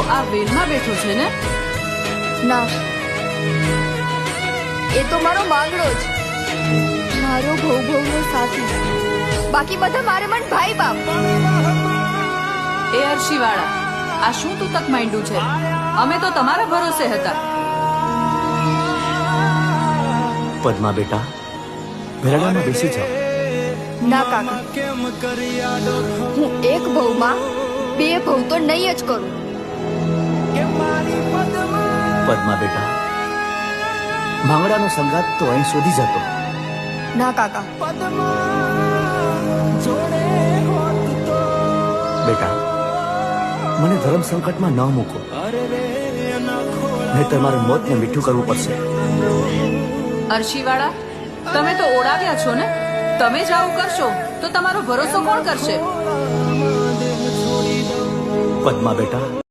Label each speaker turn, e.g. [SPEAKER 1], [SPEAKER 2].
[SPEAKER 1] આ વેલમાં બેઠો છે ને?
[SPEAKER 2] ના. એ તો મારો માંગડો જ. મારો ભવ ભવનો સાથી. બાકી બધા મારે મન ભાઈ બાપ.
[SPEAKER 1] એ અરશીવાળા આ શું તું તક માંડ્યું છે? અમે તો તમારા ભરોસે હતા.
[SPEAKER 3] પદ્મા બેટા ભેરડામાં બેસી જાઓ.
[SPEAKER 2] ના કાકા. હું એક ભવમાં બે ભવ તો નહીં જ કરું.
[SPEAKER 3] પદ્મા બેટા ભાંગડાનો સંગાત તો અહીં શોધી જતો.
[SPEAKER 2] ના કાકા.
[SPEAKER 3] બેટા મને ધર્મ સંકટમાં ન મૂકો. નહીં તમારે મોતને મીઠું કરવું પડશે.
[SPEAKER 1] અરશીવાળા તમે તો ઓળાવ્યા છો ને? તમે જ આવું કરશો તો તમારો ભરોસો કોણ કરશે?
[SPEAKER 3] પદ્મા બેટા